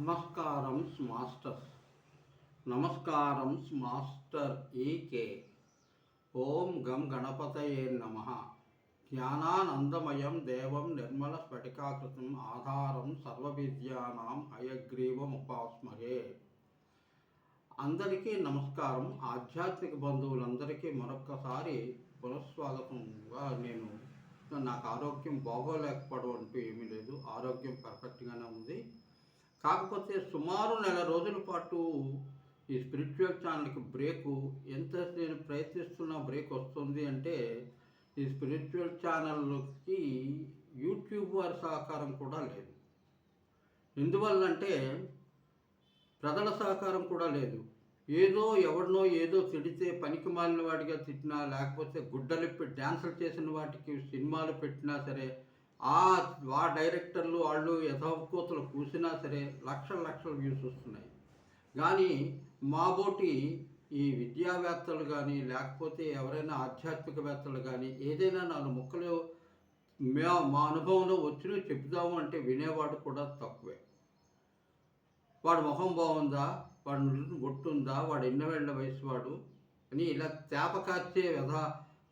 నమస్కారం మాస్టర్స్ నమస్కారం మాస్టర్ ఈకే ఓం గం గణపతయే నమ. జ్ఞానానందమయం దేవం నిర్మల స్ఫటికాకృతం ఆధారం సర్వవిద్యానాం అయగ్రీవం ఉపాస్మరే అందరికీ నమస్కారం. ఆధ్యాత్మిక బంధువులందరికీ మరొక్కసారి పునఃస్వాగతంగా నేను నాకు ఆరోగ్యం బాగోలేకపోవడం అంటూ ఏమీ లేదు. ఆరోగ్యం పర్ఫెక్ట్గానే ఉంది. కాకపోతే సుమారు నెల రోజుల పాటు ఈ స్పిరిచువల్ ఛానల్కి బ్రేకు ఎంత నేను ప్రయత్నిస్తున్న బ్రేక్ వస్తుంది అంటే ఈ స్పిరిచువల్ ఛానల్కి యూట్యూబ్ వారి సహకారం కూడా లేదు. ఎందువల్ల అంటే ప్రజల సహకారం కూడా లేదు. ఏదో ఎవరినో ఏదో తిడితే పనికి మాలిన వాడిగా తిట్టినా లేకపోతే గుడ్డలిప్పి డ్యాన్సులు చేసిన వాటికి సినిమాలు పెట్టినా సరే ఆ ఆ డైరెక్టర్లు వాళ్ళు యథావకూతలు కూసినా సరే లక్షల లక్షల వ్యూస్ వస్తున్నాయి. కానీ మాబోటి ఈ విద్యావేత్తలు కానీ లేకపోతే ఎవరైనా ఆధ్యాత్మికవేత్తలు కానీ ఏదైనా నాలుగు ముక్కలు మా మా అనుభవంలో వచ్చినవి చెప్దాము అంటే వినేవాడు కూడా తక్కువే. వాడు మొహం బాగుందా? వాడు ఒట్టుందా వాడు ఎన్నవేళ్ళ వయసు వాడు అని ఇలా తేపకాచే వ్యధ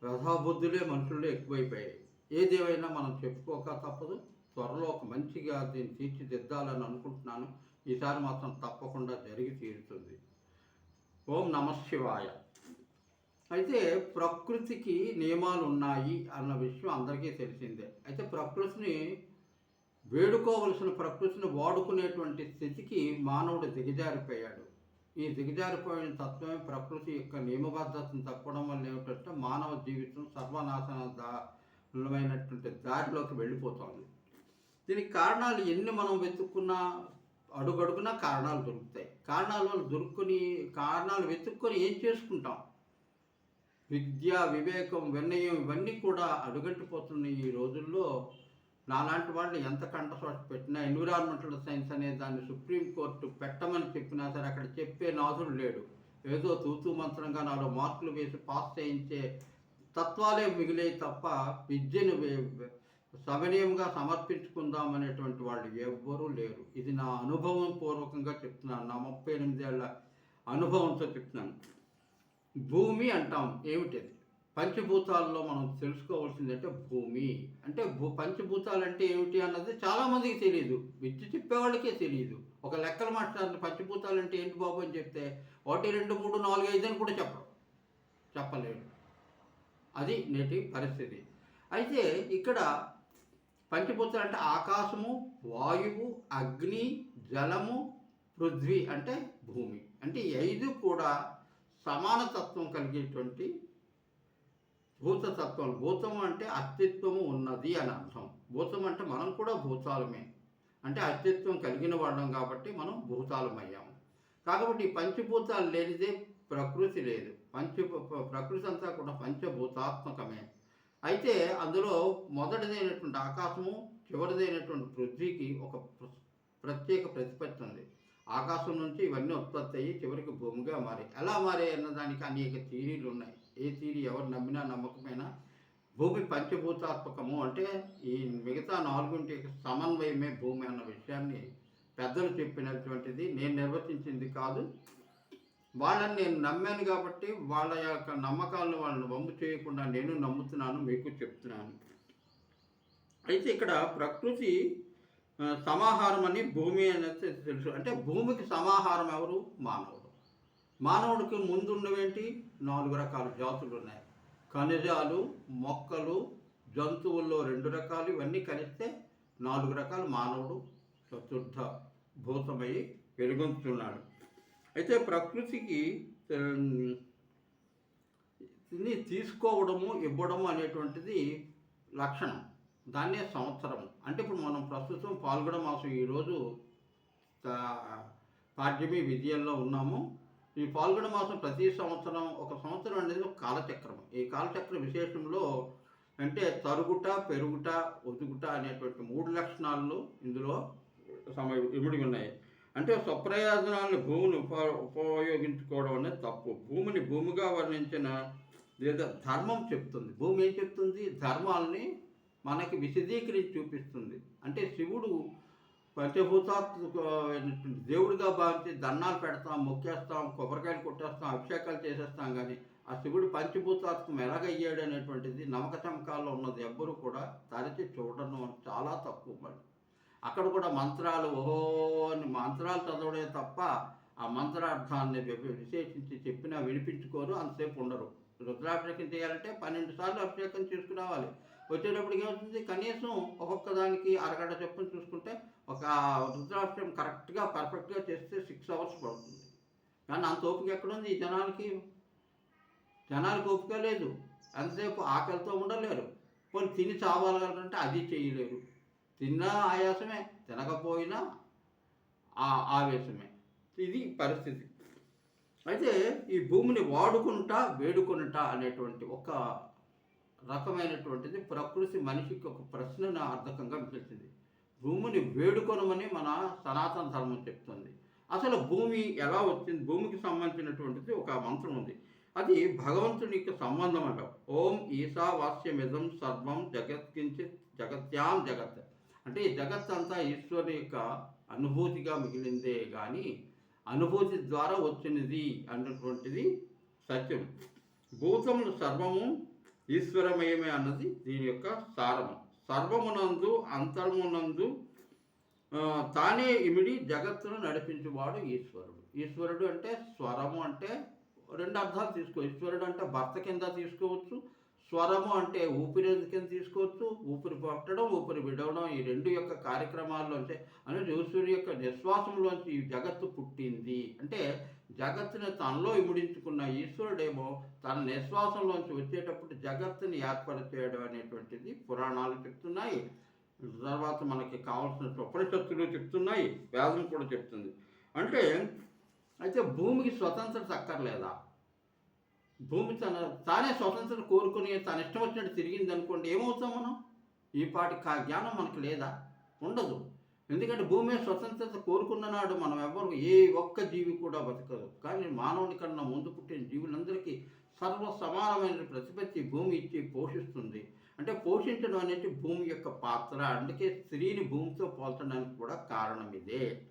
వ్యధాబుద్ధులే మనుషుల్లో ఎక్కువైపోయాయి. ఏదేమైనా మనం చెప్పుకోక తప్పదు. త్వరలో ఒక మంచిగా దీన్ని తీర్చిదిద్దాలని అనుకుంటున్నాను. ఈసారి మాత్రం తప్పకుండా జరిగి తీరుతుంది. ఓం నమ శివాయ. అయితే ప్రకృతికి నియమాలు ఉన్నాయి అన్న విషయం అందరికీ తెలిసిందే. అయితే ప్రకృతిని వేడుకోవలసిన ప్రకృతిని వాడుకునేటువంటి స్థితికి మానవుడు దిగజారిపోయాడు. ఈ దిగజారిపోయిన తత్వమే ప్రకృతి యొక్క నియమబద్ధతను తప్పడం వల్ల ఏమిటంటే మానవ జీవితం సర్వనాశన దారుణమైనటువంటి దారిలోకి వెళ్ళిపోతుంది. దీనికి కారణాలు ఎన్ని మనం వెతుక్కున్నా అడుగడుగునా కారణాలు దొరుకుతాయి. కారణాలు దొరుకుని కారణాలు వెతుక్కొని ఏం చేసుకుంటాం? విద్య వివేకం వినయం ఇవన్నీ కూడా అడుగంటిపోతున్న ఈ రోజుల్లో. నాలాంటి వాళ్ళు ఎంత కంఠశోష పెట్టినా ఎన్విరాన్మెంటల్ సైన్స్ అనే దాన్ని సుప్రీంకోర్టు పెట్టమని చెప్పినా సరే అక్కడ చెప్పే నాథుడు లేడు. ఏదో తూతూ మంత్రంగా నాలుగు మార్కులు వేసి పాస్ చేయించే తత్వాలే మిగిలే తప్ప విద్యను సమనీయంగా సవినయంగా వాళ్ళు ఎవ్వరూ లేరు. ఇది నా అనుభవం పూర్వకంగా చెప్తున్నాను. నా ముప్పై ఎనిమిదేళ్ళ అనుభవంతో చెప్తున్నాను. భూమి అంటాం. ఏమిటది పంచభూతాల్లో మనం తెలుసుకోవాల్సింది అంటే భూమి. అంటే భూ పంచభూతాలు అంటే ఏమిటి అన్నది చాలామందికి తెలియదు విద్య చెప్పేవాళ్ళకే తెలియదు ఒక లెక్కలు మాస్టర్ పంచభూతాలు అంటే ఏంటి బాబు అని చెప్తే ఒకటి రెండు మూడు నాలుగు ఐదు అని కూడా చెప్పరు. చెప్పలేడు అది నేటి పరిస్థితి. అయితే ఇక్కడ పంచభూతాలు అంటే ఆకాశము వాయువు అగ్ని జలము పృథ్వీ అంటే భూమి. అంటే ఐదు కూడా సమానతత్వం కలిగేటువంటి భూతతత్వం భూతం అంటే అస్తిత్వము ఉన్నది అని అర్థం. భూతం అంటే మనం కూడా భూతాలమే. అంటే అస్తిత్వం కలిగిన వాళ్ళం కాబట్టి మనం భూతాలమయ్యాము. కాబట్టి ఈ పంచభూతాలు లేనిదే ప్రకృతి లేదు. పంచ ప్రకృతి అంతా కూడా పంచభూతాత్మకమే. అయితే అందులో మొదటిదైనటువంటి ఆకాశము చివరిదైనటువంటి పృథ్వీకి ఒక ప్రత్యేక ప్రతిపత్తి ఉంది. ఆకాశం నుంచి ఇవన్నీ ఉత్పత్తి అయ్యి చివరికి భూమిగా మారి ఎలా మారాయి అన్నదానికి అనేక థీరీలు ఉన్నాయి. ఏ థీరీ ఎవరు నమ్మినా నమ్మకమైనా భూమి పంచభూతాత్మకము అంటే ఈ మిగతా నాలుగుంటి సమన్వయమే భూమి అన్న విషయాన్ని పెద్దలు చెప్పినటువంటిది నేను నిర్వచించింది కాదు. వాళ్ళని నేను నమ్మాను కాబట్టి వాళ్ళ యొక్క నమ్మకాలను వాళ్ళని వమ్ము చేయకుండా నేను నమ్ముతున్నాను మీకు చెప్తున్నాను. అయితే ఇక్కడ ప్రకృతి సమాహారం అని భూమి అనేది తెలుసు. అంటే భూమికి సమాహారం ఎవరు? మానవుడు. మానవుడికి ముందున్నవేంటి? నాలుగు రకాల జాతులు ఉన్నాయి. ఖనిజాలు మొక్కలు జంతువుల్లో రెండు రకాలు. ఇవన్నీ కలిస్తే నాలుగు రకాల మానవుడు చతుర్థ భూతమై వెలుగొందుతున్నాడు అయితే ప్రకృతికి తీసుకోవడము ఇవ్వడము అనేటువంటిది లక్షణం. దాన్నే సంవత్సరం. అంటే ఇప్పుడు మనం ప్రస్తుతం పాల్గొన మాసం ఈరోజు పాడ్యమి విద్యల్లో ఉన్నాము. ఈ పాల్గొన మాసం ప్రతి సంవత్సరం ఒక సంవత్సరం అనేది ఒక కాలచక్రం. ఈ కాలచక్ర విశేషంలో అంటే తరుగుట పెరుగుట ఒదుగుట అనేటువంటి మూడు లక్షణాలు ఇందులో సమ ఇమిడి ఉన్నాయి. అంటే స్వప్రయోజనాలను భూమిని ఉప ఉపయోగించుకోవడం అనేది తప్పు. భూమిని భూమిగా వర్ణించిన లేదా ధర్మం చెప్తుంది. భూమి ఏం చెప్తుంది? ధర్మాల్ని మనకి విశదీకరించి చూపిస్తుంది. అంటే శివుడు పంచభూతాత్మకమైనటువంటి దేవుడిగా భావించి దండాలు పెడతాం మొక్కేస్తాం కొబ్బరికాయలు కొట్టేస్తాం అభిషేకాలు చేసేస్తాం కానీ ఆ శివుడు పంచభూతాత్మకం ఎలాగయ్యాడు అనేటువంటిది నమ్మక చమకాల్లో ఉన్నది ఎవ్వరూ కూడా తరచి చూడడం చాలా తక్కువ మరి. అక్కడ కూడా మంత్రాలు ఓహో అని మంత్రాలు చదవడే తప్ప ఆ మంత్రార్థాన్ని విశేషించి చెప్పినా వినిపించుకోరు అంతసేపు ఉండరు. రుద్రాభిషేకం చేయాలంటే పన్నెండు సార్లు అభిషేకం చేసుకురావాలి వచ్చేటప్పటికి ఏమవుతుంది? కనీసం ఒక్కొక్క దానికి అరగంట చొప్పున చూసుకుంటే ఒక రుద్రాభిషేకం కరెక్ట్గా పర్ఫెక్ట్గా చేస్తే సిక్స్ అవర్స్ పడుతుంది. కానీ అంత ఓపిక ఎక్కడుంది ఈ జనాలకి? జనాలకు ఓపిక లేదు. ఎంతసేపు ఆకలితో ఉండలేరు. పోనీ తిని చావాలంటే అది చేయలేరు. తిన్నా ఆయాసమే తినకపోయినా ఆ ఆవేశమే. ఇది పరిస్థితి. అయితే ఈ భూమిని వాడుకుంటా వేడుకొనుట అనేటువంటి ఒక రకమైనటువంటిది ప్రకృతి మనిషికి ఒక ప్రశ్నను అర్థకంగా మిగిల్చింది భూమిని వేడుకొనమని మన సనాతన ధర్మం చెప్తుంది. అసలు భూమి ఎలా వచ్చింది? భూమికి సంబంధించినటువంటిది ఒక మంత్రం ఉంది. అది భగవంతునికి సంబంధం అంట. ఓం ఈశావాస్యమిదం సర్వం జగత్కించి జగత్యాం జగత్. అంటే జగత్ అంతా ఈశ్వరుని యొక్క అనుభూతిగా మిగిలిందే కానీ అనుభూతి ద్వారా వచ్చినది అన్నటువంటిది సత్యం. భూతములు సర్వము ఈశ్వరమయమే అన్నది దీని యొక్క సారము. సర్వమునందు అంతర్మునందు తానే ఇమిడి జగత్తును నడిపించేవాడు ఈశ్వరుడు. ఈశ్వరుడు అంటే స్వరము అంటే రెండు అర్థాలు తీసుకో. ఈశ్వరుడు అంటే భర్త కింద తీసుకోవచ్చు స్వరము అంటే ఊపిరి కింద తీసుకోవచ్చు ఊపిరి పట్టడం ఊపిరి విడవడం ఈ రెండు యొక్క కార్యక్రమాల్లోంచి అనేది ఈశ్వరుడు యొక్క నిశ్వాసంలోంచి ఈ జగత్తు పుట్టింది. అంటే జగత్తుని తనలో ఇముడించుకున్న ఈశ్వరుడేమో తన నిశ్వాసంలోంచి వచ్చేటప్పుడు జగత్తుని ఏర్పరిచేయడం అనేటువంటిది పురాణాలు చెప్తున్నాయి. తర్వాత మనకి కావాల్సిన ఉపనిషత్తులు చెప్తున్నాయి వేదం కూడా చెప్తుంది. అంటే అయితే భూమికి స్వతంత్రత అక్కర్లేదా? భూమి తన తానే స్వతంత్రత కోరుకుని తన ఇష్టం వచ్చినట్టు తిరిగింది అనుకోండి ఏమవుతాం మనం? ఈ పాటి కా జ్ఞానం మనకు లేదా? ఉండదు. ఎందుకంటే భూమి స్వతంత్రత కోరుకున్న నాడు మనం ఎవరు ఏ ఒక్క జీవి కూడా బతకదు. కానీ మానవుని కన్నా ముందు పుట్టిన జీవులందరికీ సర్వ సమానమైన ప్రతిపత్తి భూమి ఇచ్చి పోషిస్తుంది. అంటే పోషించడం అనేది భూమి యొక్క పాత్ర. అందుకే స్త్రీని భూమితో పోల్చడానికి కూడా కారణం ఇదే.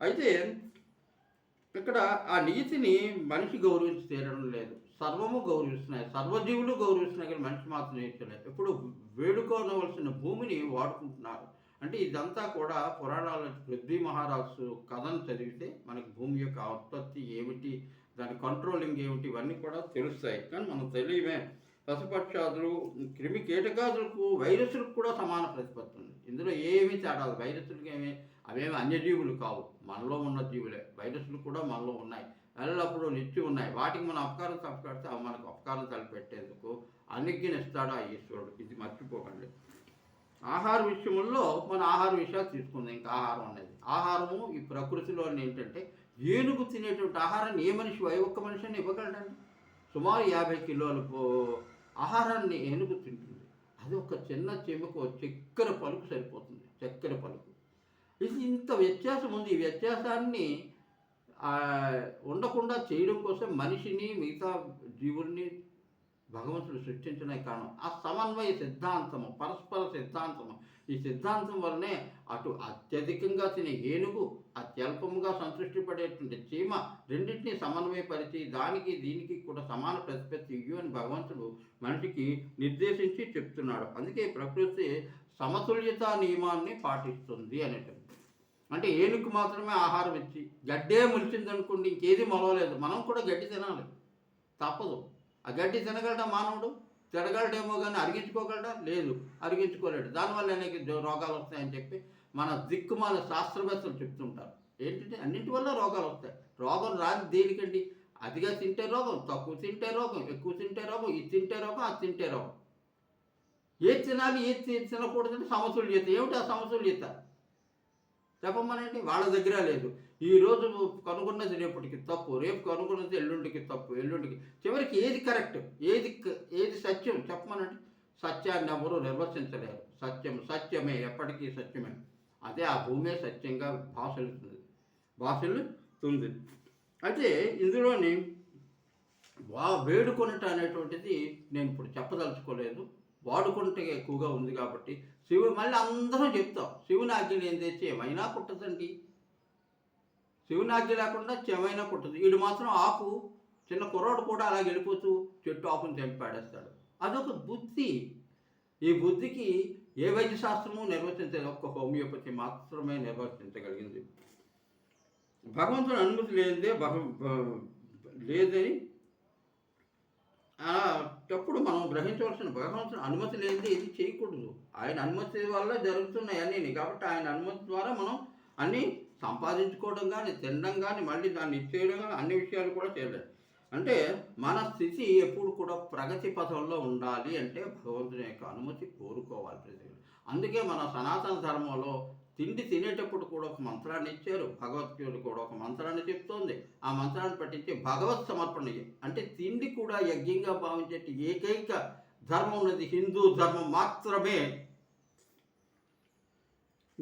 అయితే ఇక్కడ ఆ నీతిని మనిషి గౌరవించి తీరడం లేదు. సర్వము గౌరవిస్తున్నాయి. సర్వజీవులు గౌరవిస్తున్నాయి కానీ మనిషి మాత్రం నేర్చలేదు ఎప్పుడు వేడుకోనవలసిన భూమిని వాడుకుంటున్నారు. అంటే ఇదంతా కూడా పురాణాల పృథ్వీ మహారాజు కథను చదివితే మనకి భూమి యొక్క ఉత్పత్తి ఏమిటి దాని కంట్రోలింగ్ ఏమిటి ఇవన్నీ కూడా తెలుస్తాయి. కానీ మనం తెలియమే. పశుపక్షాదులు క్రిమి కీటకాదులకు వైరస్లకు కూడా సమాన ప్రతిపత్తి ఉంది. ఇందులో ఏమీ తేడాలు వైరస్లకు ఏమీ అవేమి అన్యజీవులు కావు. మనలో ఉన్న జీవులే. వైరస్లు కూడా మనలో ఉన్నాయి. ఎల్లప్పుడూ నిత్యం ఉన్నాయి. వాటికి మనం అపకారం తప్పకడితే అవి మనకు అపకారం తలపెట్టేందుకు అనుజ్ఞనిస్తాడు ఆ ఈశ్వరుడు? ఇది మర్చిపోకండి. ఆహార విషయంలో మన ఆహార విషయాలు తీసుకుందాం. ఇంకా ఆహారం అనేది. ఆహారము ఈ ప్రకృతిలో ఏంటంటే ఏనుగు తినేటువంటి ఆహారాన్ని ఏ మనిషి ఏ ఒక్క మనిషిని ఇవ్వగలడండి? సుమారు యాభై కిలోల పో- ఆహారాన్ని ఏనుగు తింటుంది. అది ఒక చిన్న చెమకు చక్కెర పలుకు సరిపోతుంది. చక్కెర పలుకు. ఇది ఇంత వ్యత్యాసం ఉంది. ఈ వ్యత్యాసాన్ని ఉండకుండా చేయడం కోసం మనిషిని మిగతా జీవుల్ని భగవంతుడు సృష్టించిన కారణం. ఆ సమన్వయ సిద్ధాంతము పరస్పర సిద్ధాంతము ఈ సిద్ధాంతం వల్లనే అటు అత్యధికంగా తినే ఏనుగు అత్యల్పముగా సంతృష్టి పడేటువంటి చీమ రెండింటినీ సమన్వయపరిచి దానికి దీనికి కూడా సమాన ప్రతిపత్తి ఇయ్యు అని భగవంతుడు మనిషికి నిర్దేశించి చెప్తున్నాడు. అందుకే ప్రకృతి సమతుల్యత నియమాన్ని పాటిస్తుంది అనేటువంటి అంటే ఏనుగు మాత్రమే ఆహారం ఇచ్చి గడ్డే ములిచింది అనుకోండి ఇంకేది మొలవలేదు. మనం కూడా గడ్డి తినాలి. తప్పదు. ఆ గడ్డి తినగలడా మానవుడు? తినగలడేమో కానీ అరిగించుకోగలడా? లేదు. అరిగించుకోలేడు. దానివల్ల అనేక రోగాలు వస్తాయని చెప్పి మన దిక్కుమాల శాస్త్రవేత్తలు చెప్తుంటారు. ఏంటంటే అన్నింటి వల్ల రోగాలు వస్తాయి. రోగం రాని దేనికండి? అతిగా తింటే రోగం తక్కువ తింటే రోగం ఎక్కువ తింటే రోగం ఇది తింటే రోగం అది తింటే రోగం. ఏది తినాలి ఏది తి- తినకూడదంటే సమతుల్యత. ఏమిటి ఆ సమతుల్యత? చెప్పమనండి వాళ్ళ దగ్గర లేదు. ఈ రోజు కనుగొన్నది రేపటికి తప్పు రేపు కనుగొన్నది ఎల్లుండికి తప్పు ఎల్లుండికి. చివరికి ఏది కరెక్ట్ ఏది ఏది సత్యం చెప్పమనండి. సత్యాన్ని ఎవరు నిర్వచించలేరు. సత్యం సత్యమే ఎప్పటికీ సత్యమే. అదే ఆ భూమే సత్యంగా భాషలుతుంది భాషలుతుంది. అయితే ఇందులోని వా వేడుకొనట అనేటువంటిది నేను ఇప్పుడు చెప్పదలుచుకోలేదు. వాడుకుంటే ఎక్కువగా ఉంది కాబట్టి శివుడు మళ్ళీ అందరూ చెప్తాం శివుని ఆజ్ఞలు ఏం తెచ్చి ఏమైనా పుట్టదండి. శివుని ఆజ్ఞ లేకుండా చెమైనా పుట్టదు. వీడు మాత్రం ఆకు చిన్న కుర్రోడు కూడా అలా వెళ్ళిపోతూ చెట్టు ఆకుని తెంపి పాడేస్తాడు. అదొక బుద్ధి. ఈ బుద్ధికి ఏ వైద్య శాస్త్రము నిర్వచించలేదు ఒక్క హోమియోపతి మాత్రమే నిర్వచించగలిగింది భగవంతుని అనుమతి లేనిదే భగ లేదని అప్పుడు మనం గ్రహించవలసిన భగవంతుని అనుమతి లేనిదే ఇది చేయకూడదు. ఆయన అనుమతి వల్ల జరుగుతున్నాయి అన్నీ కాబట్టి ఆయన అనుమతి ద్వారా మనం అన్నీ సంపాదించుకోవడం కానీ తినడం కానీ మళ్ళీ దాన్ని ఇచ్చేయడం కానీ అన్ని విషయాలు కూడా చేయలేదు అంటే మన స్థితి ఎప్పుడు కూడా ప్రగతి పథంలో ఉండాలి అంటే భగవంతుని యొక్క అనుమతి కోరుకోవాలి ప్రతి అందుకే మన సనాతన ధర్మంలో తిండి తినేటప్పుడు కూడా ఒక మంత్రాన్ని ఇచ్చారు. భగవద్గీత కూడా ఒక మంత్రాన్ని చెప్తోంది. ఆ మంత్రాన్ని పట్టించి భగవత్ సమర్పణ అంటే తిండి కూడా యజ్ఞంగా భావించేటి ఏకైక ధర్మం ఉన్నది. హిందూ ధర్మం మాత్రమే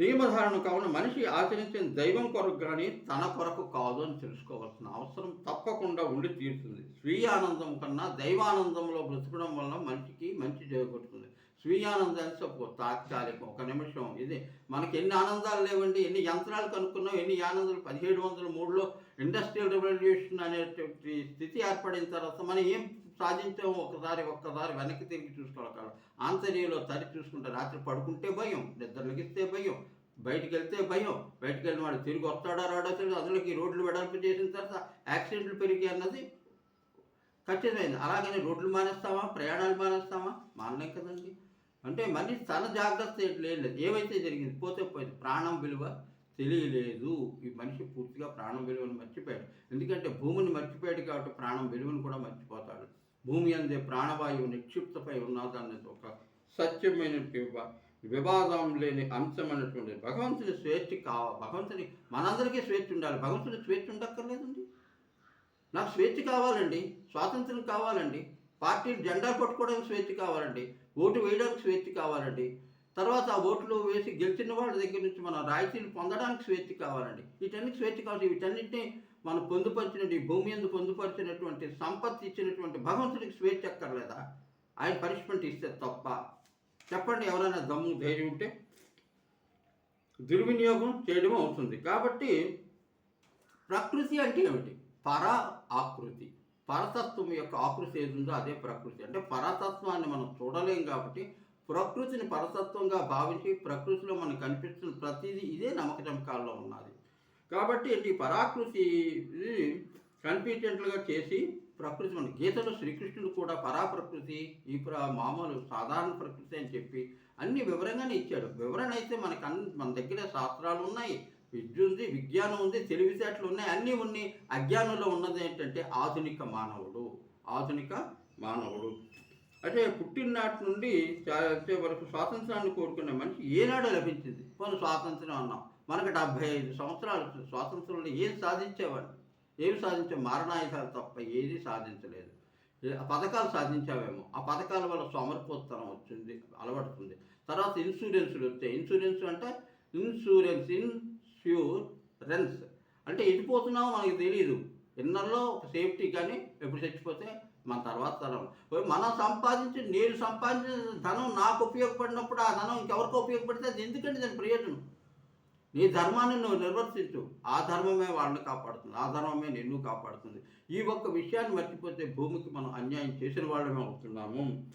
నియమధారణ కావున మనిషి ఆచరించిన దైవం కొరకు కానీ తన కొరకు కాదు అని తెలుసుకోవాల్సిన అవసరం తప్పకుండా ఉండి తీరుతుంది. స్వీయ ఆనందం కన్నా దైవానందంలో బ్రతకడం వల్ల మనిషికి మంచి చేకూరుతుంది. స్వీయానందాన్ని చెప్పు తాత్కాలికం ఒక నిమిషం. ఇది మనకి ఎన్ని ఆనందాలు లేవండి ఎన్ని యంత్రాలు కనుక్కున్నాం ఎన్ని ఆనందాలు? పదిహేడు వందల మూడులో ఇండస్ట్రియల్ రెవల్యూషన్ అనేటువంటి స్థితి ఏర్పడిన తర్వాత మనం ఏం సాధించాము ఒకసారి ఒక్కసారి వెనక్కి తిరిగి చూసుకోవాలి ఆంతర్యంలో తడి చూసుకుంటే రాత్రి పడుకుంటే భయం నిద్రలకిస్తే భయం బయటికి వెళ్తే భయం బయటికి వెళ్ళిన వాడు తిరిగి వస్తాడా రాడో తెలియదు. అందులోకి రోడ్లు వెడల్పు చేసిన తర్వాత యాక్సిడెంట్లు పెరిగి అన్నది ఖచ్చితమైంది. అలాగని రోడ్లు మానేస్తామా? ప్రయాణాలు మానేస్తామా? మానలేం కదండి. అంటే మనిషి తన జాగ్రత్త లేదు. ఏమైతే జరిగింది పోతే పోయింది. ప్రాణం విలువ తెలియలేదు. ఈ మనిషి పూర్తిగా ప్రాణం విలువను మర్చిపోయాడు. ఎందుకంటే భూమిని మర్చిపోయాడు కాబట్టి ప్రాణం విలువను కూడా మర్చిపోతాడు. భూమి అందే ప్రాణవాయువు నిక్షిప్తపై ఉన్నదన్నది ఒక సత్యమైన వివాదం లేని అంశం అనేటువంటి భగవంతుని స్వేచ్ఛ కావ భగవంతుని మనందరికీ స్వేచ్ఛ ఉండాలి. భగవంతుని స్వేచ్ఛ ఉండక్కర్లేదండి. నాకు స్వేచ్ఛ కావాలండి. స్వాతంత్రం కావాలండి. పార్టీ జెండా పట్టుకోవడానికి స్వేచ్ఛ కావాలండి. ఓటు వేయడానికి స్వేచ్ఛ కావాలండి. తర్వాత ఆ ఓట్లు వేసి గెలిచిన వాళ్ళ దగ్గర నుంచి మనం రాయితీలు పొందడానికి స్వేచ్ఛ కావాలండి. వీటన్నిటి స్వేచ్ఛ కావాలి. వీటన్నిటిని మనం పొందుపరిచిన ఈ భూమి ఎందు పొందుపరిచినటువంటి సంపత్తి ఇచ్చినటువంటి భగవంతుడికి స్వేచ్ఛ అక్కర్లేదా? ఆయన పనిష్మెంట్ ఇస్తే తప్ప. చెప్పండి ఎవరైనా దమ్ము ధైర్యం ఉంటే దుర్వినియోగం చేయడం అవుతుంది. కాబట్టి ప్రకృతి అంటే ఏమిటి? పర ఆకృతి. పరతత్వం యొక్క ఆకృతి ఏది ఉందో అదే ప్రకృతి. అంటే పరతత్వాన్ని మనం చూడలేం కాబట్టి ప్రకృతిని పరతత్వంగా భావించి ప్రకృతిలో మనకు కనిపిస్తున్న ప్రతిదీ ఇదే నమ్మక నమ్మకాల్లో ఉన్నది. కాబట్టి ఈ పరాకృతి కనిపించేట్లుగా చేసి ప్రకృతి మన గీతలో శ్రీకృష్ణుడు కూడా పరాప్రకృతి ఈ ప్ర మామూలు సాధారణ ప్రకృతి అని చెప్పి అన్ని వివరంగానే ఇచ్చాడు. వివరణ అయితే మనకు అన్ మన దగ్గర శాస్త్రాలు ఉన్నాయి. విద్య ఉంది విజ్ఞానం ఉంది తెలివితేటలు ఉన్నాయి. అన్నీ ఉన్నాయి. అజ్ఞానంలో ఉన్నది ఏంటంటే ఆధునిక మానవుడు. ఆధునిక మానవుడు. అంటే పుట్టిననాటి నుండి వరకు స్వాతంత్రాన్ని కోరుకునే మనిషి ఏనాడు లభించింది? పోనీ స్వాతంత్రం అన్నాం. మనకు డెబ్భై ఐదు సంవత్సరాలు స్వాతంత్రంలో ఏం సాధించేవాడిని ఏమి సాధించే మారణాయుధాలు తప్ప ఏది సాధించలేదు. ఆ పథకాలు సాధించావేమో? ఆ పథకాల వల్ల సమర్పోత్తనం వచ్చింది అలవడుతుంది. తర్వాత ఇన్సూరెన్సులు వచ్చాయి. ఇన్సూరెన్స్ అంటే ఇన్సూరెన్స్ ఇన్స్యూరెన్స్. అంటే ఎటుపోతున్నామో మనకి తెలియదు ఇన్నర్లో ఒక సేఫ్టీ కానీ ఎప్పుడు చచ్చిపోతే మన తర్వాత తరం. పోయి మనం సంపాదించి నేను సంపాదించిన ధనం నాకు ఉపయోగపడినప్పుడు ఆ ధనం ఇంకెవరికి ఉపయోగపడితే అది ఎందుకంటే దాని ప్రయోజనం? నీ ధర్మాన్ని నువ్వు నిర్వర్తించు. ఆ ధర్మమే వాళ్ళని కాపాడుతుంది. ఆ ధర్మమే నిన్ను కాపాడుతుంది. ఈ ఒక్క విషయాన్ని మర్చిపోతే భూమికి మనం అన్యాయం చేసిన వాళ్ళమే అవుతున్నాము.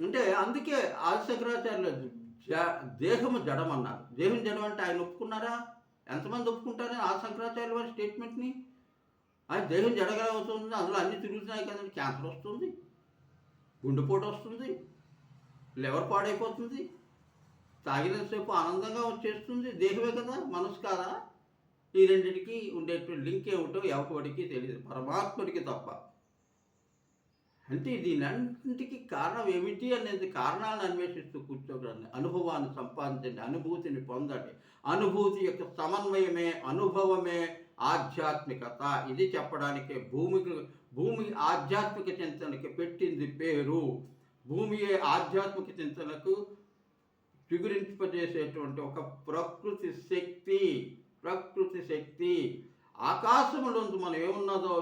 అంటే అందుకే ఆదిశంకరాచార్యులు జ దేహము జడం అన్నారు. దేహం జడం అంటే ఆయన ఒప్పుకున్నారా? ఎంతమంది ఒప్పుకుంటారని ఆ శంకరాచార్యుల వారి స్టేట్మెంట్ని? ఆయన దేహం జడగల అవుతుంది అందులో అన్ని తిరుగుతున్నాయి కదండి. క్యాన్సర్ వస్తుంది. గుండెపోటు వస్తుంది. లివర్ పాడైపోతుంది. తాగినంతసేపు ఆనందంగా వచ్చేస్తుంది. దేహమే కదా మనసు కాదా? ఈ రెండింటికి ఉండేటువంటి లింక్ ఏమిటో ఎవరికి తెలియదు. పరమాత్ముడికి తప్ప. అంటే దీనంటికి కారణం ఏమిటి అనేది కారణాలను అన్వేషిస్తూ కూర్చోగలండి అనుభవాన్ని సంపాదించండి అనుభూతిని పొందండి. అనుభూతి యొక్క సమన్వయమే అనుభవమే ఆధ్యాత్మికత. ఇది చెప్పడానికి భూమికి భూమి ఆధ్యాత్మిక చింతనకి పెట్టింది పేరు. భూమియే ఆధ్యాత్మిక చింతనకు చిగురింపజేసేటువంటి ఒక ప్రకృతి శక్తి ప్రకృతి శక్తి. ఆకాశంలో మనం ఏమున్నదో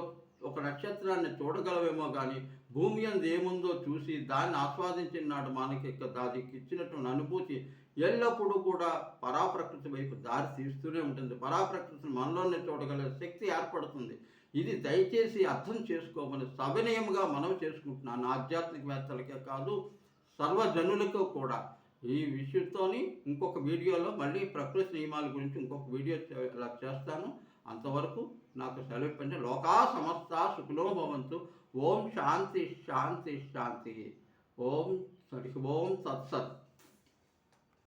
ఒక నక్షత్రాన్ని చూడగలమేమో కానీ భూమి అందు ఏముందో చూసి దాన్ని ఆస్వాదించిన నాడు మనకి దానికి ఇచ్చినటువంటి అనుభూతి ఎల్లప్పుడూ కూడా పరాప్రకృతి వైపు దారి తీస్తూనే ఉంటుంది. పరాప్రకృతిని మనలోనే చూడగల శక్తి ఏర్పడుతుంది. ఇది దయచేసి అర్థం చేసుకోమని సవినయంగా మనం చేసుకుంటున్నాను. ఆధ్యాత్మికవేత్తలకే కాదు సర్వజనులకు కూడా. ఈ విషయంతోని ఇంకొక వీడియోలో మళ్ళీ ప్రకృతి నియమాల గురించి ఇంకొక వీడియో అలా ఇలా చేస్తాను. అంతవరకు నాకు సెలవు ఇప్పండి లోకా సమస్త సుఖలో భవంతు. ఓం శాంతి శాంతి శాంతి. ఓం సరి ఓం సత్సత్